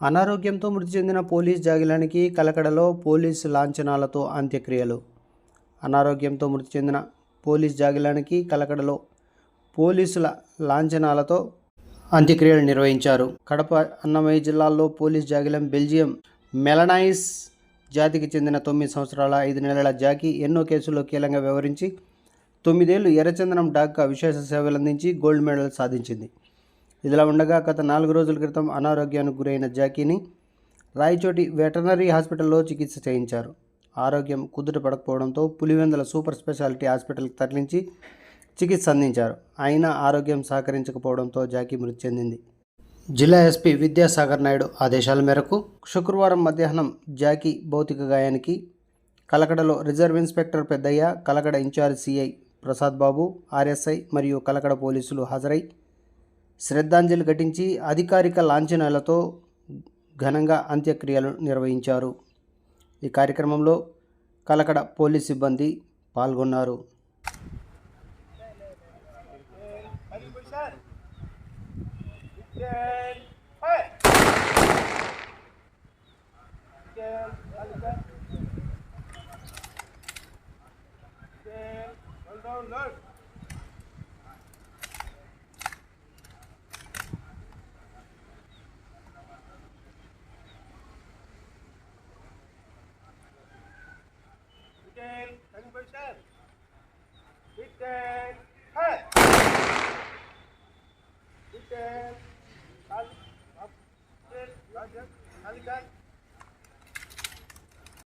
అనారోగ్యంతో మృతి చెందిన పోలీస్ జాగిలానికి కలకడలో పోలీసు లాంఛనాలతో అంత్యక్రియలు. అనారోగ్యంతో మృతి చెందిన పోలీస్ జాగిలానికి కలకడలో పోలీసుల లాంఛనాలతో అంత్యక్రియలు నిర్వహించారు. కడప అన్నమయ్య జిల్లాల్లో పోలీస్ జాగిలం బెల్జియం మెలనైస్ జాతికి చెందిన తొమ్మిది సంవత్సరాల ఐదు నెలల జాకి ఎన్నో కేసుల్లో కీలంగా వ్యవహరించి తొమ్మిదేళ్ళు ఎర్రచందనం డాక్గా విశేష సేవలందించి గోల్డ్ మెడల్ సాధించింది. ఇదిలా ఉండగా గత నాలుగు రోజుల క్రితం అనారోగ్యానికి గురైన జాకీని రాయచోటి వెటర్నరీ హాస్పిటల్లో చికిత్స చేయించారు. ఆరోగ్యం కుదుట పడకపోవడంతో పులివెందుల సూపర్ స్పెషాలిటీ హాస్పిటల్కి తరలించి చికిత్స అందించారు. అయినా ఆరోగ్యం సహకరించకపోవడంతో జాకీ మృతి చెందింది. జిల్లా ఎస్పీ విద్యాసాగర్ నాయుడు ఆదేశాల మేరకు శుక్రవారం మధ్యాహ్నం జాకీ భౌతిక గాయానికి కలకడలో reserve inspector Peddayya Kalakada incharge CI Prasad Babu RSI మరియు కలకడ పోలీసులు హాజరై శ్రద్ధాంజలి ఘటించి అధికారిక లాంఛనాలతో ఘనంగా అంత్యక్రియలు నిర్వహించారు. ఈ కార్యక్రమంలో కలకడ పోలీస్ సిబ్బంది పాల్గొన్నారు. Down, down. कल कल कल